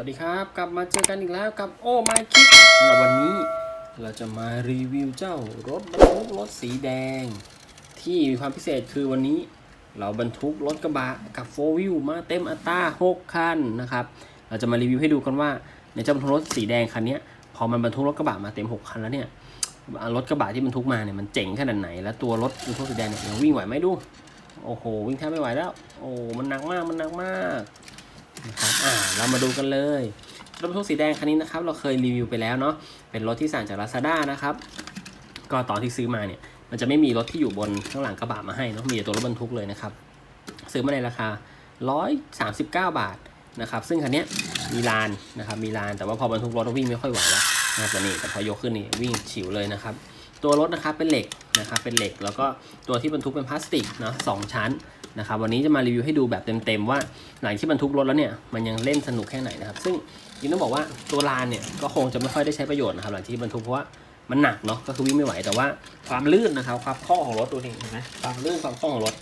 วัสดีครับ กลับมาเจอกันอีกแล้วกับโอ้ไมคิดวันนี้เราจะมารีวิวเจ้ารถบรรทุกรถสีแดง ที่มีความพิเศษคือวันนี้ เราบรรทุกรถกระบะกับโฟวิวมาเต็มอัตรา6คันนะครับ เราจะมารีวิวให้ดูกันว่าในเจ้าบรรทุกรถสีแดงคันนี้พอมันบรรทุกรถกระบะมาเต็ม 6 คันแล้วเนี่ยรถกระบะที่บรรทุกมาเนี่ยมันเจ๋งขนาดไหน แล้วตัวรถบรรทุกสีแดงเนี่ยวิ่งไหวไหมดูโอ้โหวิ่งแทบไม่ไหวแล้ว โอ้มันหนักมากมันหนักมาก นะครับอ่าเรามาดูกันเลยรถบรรทุกสีแดงคันนี้นะครับ เราเคยรีวิวไปแล้วเนาะเป็นรถที่สั่งจาก Lazada นะครับ ก็ตอนที่ซื้อมาเนี่ยมันจะไม่มีรถที่อยู่บนข้างหลังกระบะมาให้เนาะมีแต่ตัวรถบรรทุกเลยนะครับ ซื้อมาในราคา 139 บาทนะครับ ซึ่งคันนี้มีลานนะครับมีลานแต่ว่าพอบรรทุกรถวิ่งไม่ค่อยไหวแล้วนะครับแต่นี่แต่พอยกขึ้นนี่วิ่งฉิวเลยนะครับ ตัวรถนะครับเป็นเหล็กนะครับเป็นเหล็ก แล้วก็ตัวที่บรรทุกเป็นพลาสติกเนาะสองชั้นนะครับวันนี้จะมารีวิวให้ดูแบบเต็มๆว่าหลังที่บรรทุกรถแล้วเนี่ยมันยังเล่นสนุกแค่ไหนนะครับ ซึ่งยินต้องบอกว่าตัวลานเนี่ยก็คงจะไม่ค่อยได้ใช้ประโยชน์นะครับหลังที่บรรทุกเพราะว่ามันหนักเนาะก็คือวิ่งไม่ไหวแต่ว่าความลื่นนะครับความคล่องของรถดูนี่เห็นไหมความลื่นความคล่องของรถ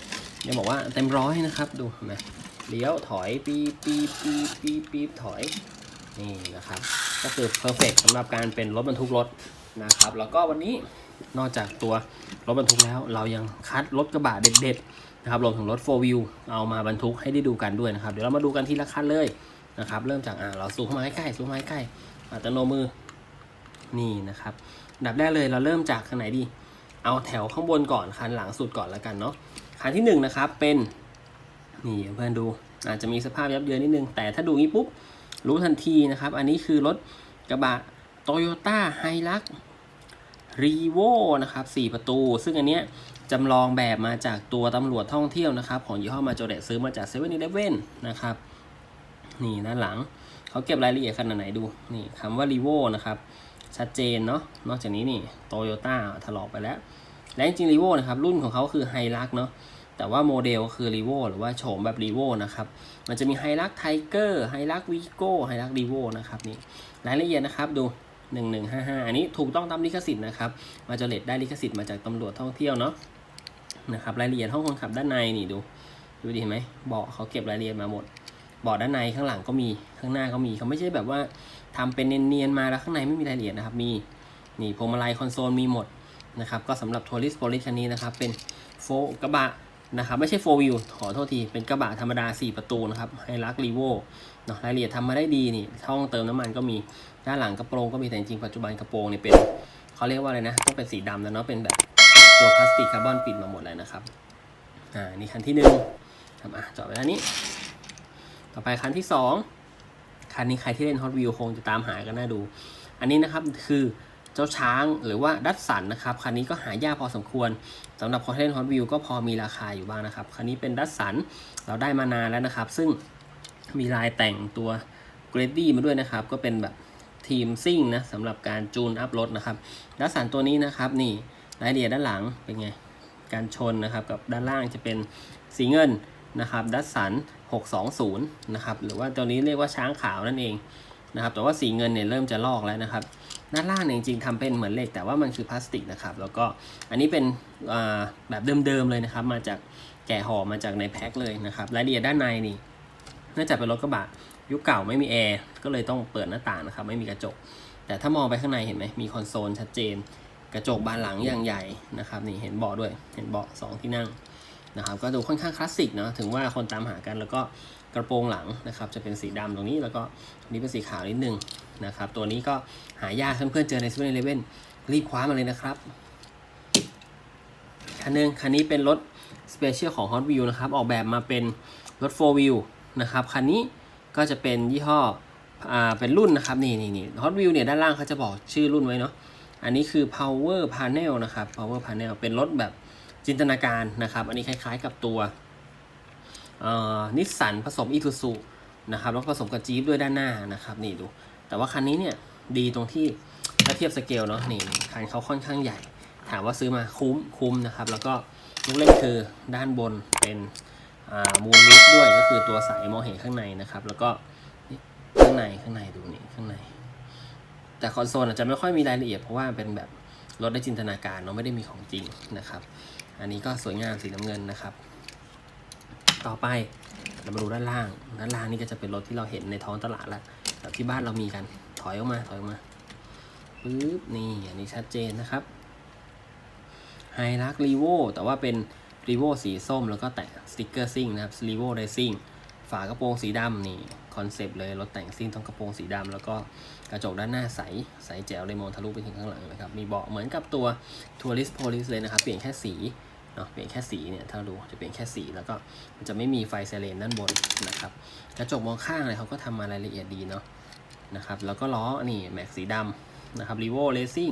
ยังบอกว่าเต็มร้อยนะครับดูเห็นไหมเลี้ยวถอยปีปีปีปีปีถอยนี่นะครับก็คือเพอร์เฟกสำหรับการเป็นรถบรรทุกรถนะครับแล้วก็วันนี้ นอกจากตัวรถบรรทุกแล้ว เรายังคัดรถกระบะเด็ดๆนะครับรวมถึงรถ4 wheel เอามาบรรทุกให้ได้ดูกันด้วยนะครับ เดี๋ยวเรามาดูกันที่ละคันเลยนะครับ เริ่มจากอ่าเราซูมเข้ามาใกล้ๆซูมมาใกล้อัตโนมือนี่นะครับดับแรกเลยเราเริ่มจากคันไหนดี เอาแถวข้างบนก่อนคันหลังสุดก่อนแล้วกันเนาะคันที่หนึ่งนะครับเป็นนี่เพื่อนดูอาจจะมีสภาพยับเยินนิดนึง แต่ถ้าดูงี้ปุ๊บรู้ทันทีนะครับ อันนี้คือรถกระบะ Toyota Hilux Revo นะครับ4ประตู ซึ่งอันเนี้ยจำลองแบบมาจากตัวตำรวจท่องเที่ยวนะครับ ของยี่ห้อมาโจเดซื้อมาจากเซเว่นอีเลฟเว่นนะครับ นี่ด้านหลังเขาเก็บรายละเอียดขนาดไหนดู นี่คำว่ารีโวนะครับ ชัดเจนเนาะนอกจากนี้นี่โตโยต้าถลอกไปแล้ว และจริงรีโวนะครับรุ่นของเขาคือไฮรักเนาะแต่ว่าโมเดลคือรีโวหรือว่าโฉมแบบรีโวนะครับมันจะมีไฮรักไทเกอร์ไฮรักวีโก้ไฮรักรีโวนะครับนี่รายละเอียดนะครับดู 1155 อันนี้ถูกต้องตามลิขสิทธิ์นะครับ มาจเลตได้ลิขสิทธิ์มาจากตำรวจท่องเที่ยวเนาะนะครับรายละเอียดห้องคนขับด้านในนี่ดูดูดีเห็นไหมเบาะเขาเก็บรายละเอียดมาหมดเบาะด้านในข้างหลังก็มีข้างหน้าก็มีเขาไม่ใช่แบบว่าทำเป็นเนียนๆมาแล้วข้างในไม่มีรายละเอียดนะครับ มีนี่พวงมาลัยคอนโซลมีหมดนะครับ ก็สำหรับทัวริสโพลิสคันนี้นะครับ เป็นโฟกระบะ นะครับไม่ใช่โฟวิวขอโทษที เป็นกระบะธรรมดา 4 ประตูนะครับไฮรักรีโวเนาะรายละเอียดทำมาได้ดีนี่ช่องเติมน้ำมันก็มีด้านหลังกระโปรงก็มีแต่จริงปัจจุบันกระโปรงเนี่ยเป็นเขาเรียกว่าอะไรนะต้องเป็นสีดำแล้วเนาะเป็นแบบตัวพลาสติกคาร์บอนปิดมาหมดเลยนะครับอ่านี่คันที่หนึ่งครับอะจอดไปแล้วนี้ ต่อไปคันที่สองคันนี้ใครที่เล่น Hot Wheels คงจะตามหากันน่าดู อันนี้นะครับคือ เจ้าช้างหรือว่าดัตสันนะครับคันนี้ก็หายากพอสมควรสำหรับคนที่เล่น Hot Wheels ก็พอมีราคาอยู่บ้างนะครับคันนี้เป็นดัตสันเราได้มานานแล้วนะครับ ซึ่งมีลายแต่งตัวเกรดดี้มาด้วยนะครับ ก็เป็นแบบทีมซิ่งนะสำหรับการจูนอัพรถนะครับดัตสันตัวนี้นะครับ นี่รายละเอียดด้านหลังเป็นไงการชนนะครับกับด้านล่างจะเป็นสีเงินนะครับดัสสัน620นะครับหรือว่าตัวนี้เรียกว่าช้างขาวนั่นเอง นะครับแต่ว่าสีเงินเนี่ยเริ่มจะลอกแล้วนะครับด้านล่างเนี่ยจริงๆทำเป็นเหมือนเหล็กแต่ว่ามันคือพลาสติกนะครับแล้วก็อันนี้เป็นแบบเดิมๆเลยนะครับ มาจากแกะห่อมาจากในแพ็คเลยนะครับรายละเอียดด้านในนี่เนื่องจากเป็นรถกระบะยุคเก่าไม่มีแอร์ก็เลยต้องเปิดหน้าต่างนะครับไม่มีกระจก แต่ถ้ามองไปข้างในเห็นไหมมีคอนโซลชัดเจน กระจกบานหลังอย่างใหญ่นะครับนี่เห็นเบาะด้วยเห็นเบาะสองที่นั่งนะครับก็ดูค่อนข้างคลาสสิกเนาะถึงว่าคนตามหากันแล้วก็ กระโปรงหลังนะครับจะเป็นสีดำตรงนี้แล้วก็นี้เป็นสีขาวนิดนึงนะครับตัวนี้ก็หายากเพื่อนๆเจอในเซเว่นเลเว่นรีบคว้ามาเลยนะครับคันหนึงคันนี้เป็นรถสเปเชียลของ Hot Wheels นะครับออกแบบมาเป็นรถ 4 wheel นะครับคันนี้ก็จะเป็นยี่ห้ออ่าเป็นรุ่นนะครับนี่นี่นี่ Hot Wheels เนี่ยด้านล่างเขาจะบอกชื่อรุ่นไว้เนาะอันนี้คือ power panel นะครับ power panel เป็นรถแบบจินตนาการนะครับ อันนี้คล้ายๆกับตัว นิสสันผสมอีทูซูนะครับแล้วผสมกับจี๊ปด้วยด้านหน้านะครับนี่ดู แต่ว่าคันนี้เนี่ยดีตรงที่ถ้าเทียบสเกลเนาะนี่คันเขาค่อนข้างใหญ่ ถามว่าซื้อมาคุ้มคุ้มนะครับ แล้วก็ลูกเล่นคือด้านบนเป็นมูนลิฟด้วยก็คือตัวสายมองเห็นข้างในนะครับ แล้วก็ข้างในข้างในดูนี่ข้างใน แต่คอนโซลอาจจะไม่ค่อยมีรายละเอียดเพราะว่าเป็นแบบรถได้จินตนาการเนาะไม่ได้มีของจริงนะครับ อันนี้ก็สวยงามสีน้ำเงินนะครับ ต่อไปเรามาดูด้านล่าง ด้านล่างนี่ก็จะเป็นรถที่เราเห็นในท้องตลาดแล้วแบบที่บ้านเรามีกัน ถอยออกมา ถอยออกมาปึ๊บ นี่ อันนี้ชัดเจนนะครับ ไฮรักรีโวแต่ว่าเป็นรีโวสีส้ม แล้วก็แตะสติกเกอร์ซิ่งนะครับรีโวเรซิ่ง ฝากระโปรงสีดำนี่คอนเซปต์เลย รถแต่งซิ่งต้องกระโปรงสีดำแล้วก็กระจกด้านหน้าใส ใสแจ๋วเลยมองทะลุไปถึงข้างหลังนะครับ มีเบาะเหมือนกับตัวทัวริสโพลิสเลยนะครับ เปลี่ยนแค่สี เนาะเปลี่ยนแค่สีเนี่ยถ้าดูจะเปลี่ยนแค่สีแล้วก็มันจะไม่มีไฟไซเรนด้านบนนะครับกระจกมองข้างเลยเขาก็ทำมารายละเอียดดีเนาะนะครับแล้วก็ล้อนี่แม็กสีดำนะครับรีโวเลซิ่ง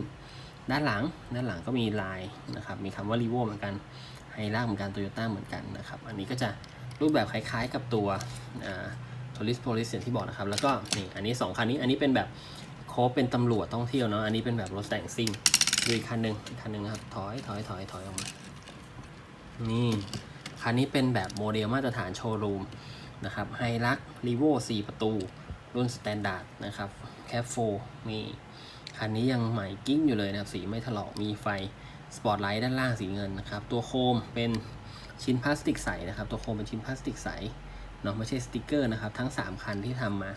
ด้านหลังด้านหลังก็มีลายนะครับมีคำว่ารีโวเหมือนกันไฮล่าเหมือนกันโตโยต้าเหมือนกันนะครับอันนี้ก็จะรูปแบบคล้ายๆกับตัวโทริสโพลิสอย่างที่บอกนะครับ แล้วก็นี่อันนี้ 2 คันนี้อันนี้เป็นแบบโคบเป็นตำรวจท่องเที่ยวเนาะอันนี้เป็นแบบรถแต่งซิ่งดูอีกคันหนึ่งคันหนึ่งนะครับถอยถอยถอยถอยออกมา นี่คันนี้เป็นแบบโมเดลมาตรฐานโชว์รูมนะครับไฮลักรีโว4ประตู รุ่นสแตนดาร์ดนะครับแคปโฟมีคันนี้ยังใหม่กิ้งอยู่เลยนะครับ สีไม่ถลอกมีไฟสปอตไลท์ด้านล่างสีเงินนะครับ ตัวโคมเป็นชิ้นพลาสติกใสนะครับ ตัวโคมเป็นชิ้นพลาสติกใสเนาะไม่ใช่สติกเกอร์นะครับ ทั้ง 3 คันที่ทำมา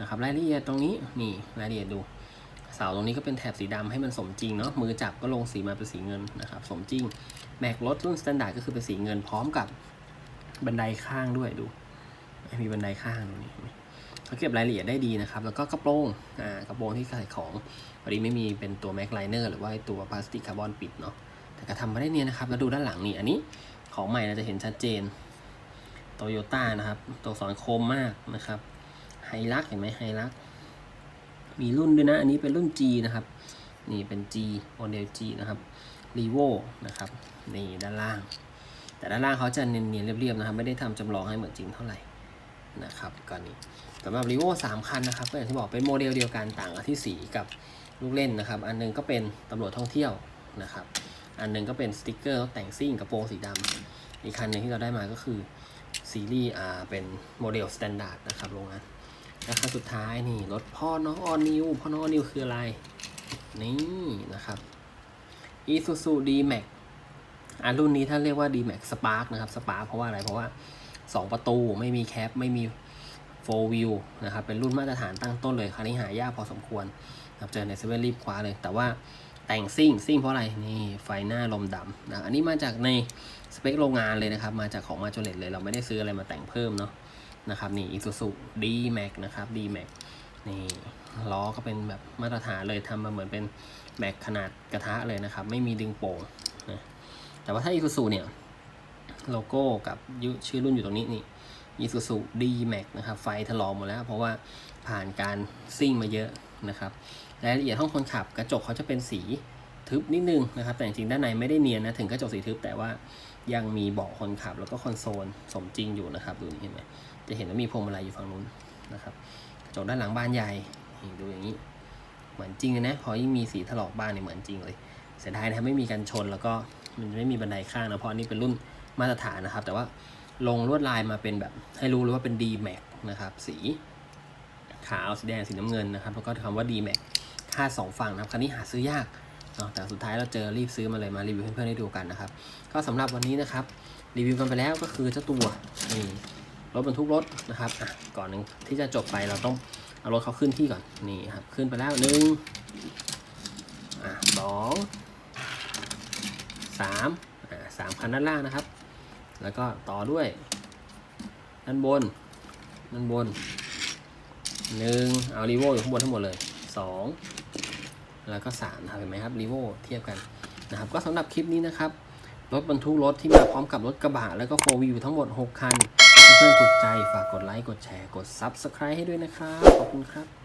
นะครับ รายละเอียดตรงนี้นี่รายละเอียดดู เสาตรงนี้ก็เป็นแถบสีดำให้มันสมจริงเนาะมือจับก็ลงสีมาเป็นสีเงินนะครับสมจริงแม็กรถรุ่นสแตนดาร์ดก็คือเป็นสีเงินพร้อมกับบันไดข้างด้วยดู มีบันไดข้างตรงนี้เขาเก็บรายละเอียดได้ดีนะครับ แล้วก็กระโปรงอ่ากระโปรงที่ใส่ของพอดีไม่มีเป็นตัวแม็กไลเนอร์หรือว่าตัวพลาสติกคาร์บอนปิดเนาะแต่ก็ทำมาได้เนียนนะครับ แล้วดูด้านหลังนี่อันนี้ของใหม่เราจะเห็นชัดเจนโตโยต้านะครับ ตัวสอนโคมมากนะครับไฮลักเห็นไหมไฮลัก มีรุ่นด้วยนะ อันนี้เป็นรุ่น G นะครับ นี่เป็น G โมเดล G นะครับ r e v o นะครับ นี่ด้านล่าง แต่ด้านล่างเขาจะเนียนๆเรียบๆนะครับ ไม่ได้ทำจำลองให้เหมือนจริงเท่าไหร่นะครับก็นี่สำหรับ r e v o 3 คันนะครับก็อย่างที่บอกเป็นโมเดลเดียวกันต่างกันที่สีกับลูกเล่นนะครับ อันหนึงก็เป็นตำรวจท่องเที่ยวนะครับ อันหนึงก็เป็นสติกเกอร์แต่งซิ่งกระโปรงสีดำอีกคันหนึ่งที่เราได้มาก็คือซีรีส์อ่าเป็นโมเดลสแตนดาร์ดนะครับโรงงาน และคันสุดท้ายนี่รถพ่อน้องออนิวพ่อน้องออนิวคืออะไร นี่นะครับ Isuzu D-Max อะรุ่นนี้ถ้าเรียกว่า D-Max Spark นะครับ Spark เพราะว่าอะไรเพราะว่า 2 ประตูไม่มีแคปไม่มี4 wheel นะครับเป็นรุ่นมาตรฐานตั้งต้นเลยคันนี้หายากพอสมควรครับเจอในเซเว่นรีบคว้าเลย แต่ว่าแต่งซิ่งซิ่งเพราะอะไรนี่ไฟหน้าลมดำนะอันนี้มาจากในสเปคโรงงานเลยนะครับ มาจากของมาจเลตเลยเราไม่ได้ซื้ออะไรมาแต่งเพิ่มเนาะ นะครับนี่ Isuzu D-Max นะครับ D-Max นี่ล้อก็เป็นแบบมาตรฐานเลยทำมาเหมือนเป็นแม็กขนาดกระทะเลยนะครับ ไม่มีดึงโป่งนะแต่ว่าถ้า Isuzu เนี่ยโลโก้กับชื่อรุ่นอยู่ตรงนี้นี่ Isuzu D-Max นะครับ ไฟถลอมหมดแล้ว เพราะว่าผ่านการซิ่งมาเยอะนะครับรายละเอียดห้องคนขับกระจกเขาจะเป็นสีทึบนิดนึงนะครับ แต่จริงๆด้านในไม่ได้เนียนนะ ถึงกระจกสีทึบแต่ว่ายังมีเบาะคนขับแล้วก็คอนโซลสมจริงอยู่นะครับดูนี่เห็นไหม จะเห็นว่ามีพวงมาลัยอยู่ฝั่งนู้นนะครับกระจกด้านหลังบานใหญ่ดูอย่างนี้ เหมือนจริงเลยนะพอยิ่งมีสีถลอกบ้านเนี่ยเหมือนจริงเลย เสียดายนะครับไม่มีกันชนแล้วก็มันไม่มีบันไดข้างนะเพราะอันนี้เป็นรุ่นมาตรฐานนะครับ แต่ว่าลงลวดลายมาเป็นแบบให้รู้เลยว่าเป็น D Max นะครับสีขาวสีแดงสีน้ำเงินนะครับแล้วก็คำว่า D Max ค่าสองฝั่งนะครับคันนี้หาซื้อยากเนาะแต่สุดท้ายเราเจอรีบซื้อมาเลยมารีวิวให้เพื่อนๆได้ดูกันนะครับ ก็สำหรับวันนี้นะครับรีวิวกันไปแล้วก็คือเจ้าตัวนี่ รถบรรทุกรถนะครับก่อนหนึ่งที่จะจบไปเราต้องเอารถเขาขึ้นที่ก่อนนี่ครับขึ้นไปแล้วหนึ่งสองสามสามคันด้านล่างนะครับ แล้วก็ต่อด้วยด้านบนด้านบนหนึ่งเอารีโวอยู่ข้างบนทั้งหมดเลยสองแล้วก็สามนะครับเห็นไหมครับรีโวเทียบกันนะครับ ก็สำหรับคลิปนี้นะครับรถบรรทุกรถที่มาพร้อมกับรถกระบะแล้วก็โฟวิวทั้งหมด 6 คันื่องถูกใจฝากกดไลค์ กดแชร์ กด Subscribe ให้ด้วยนะครับ ขอบคุณครับ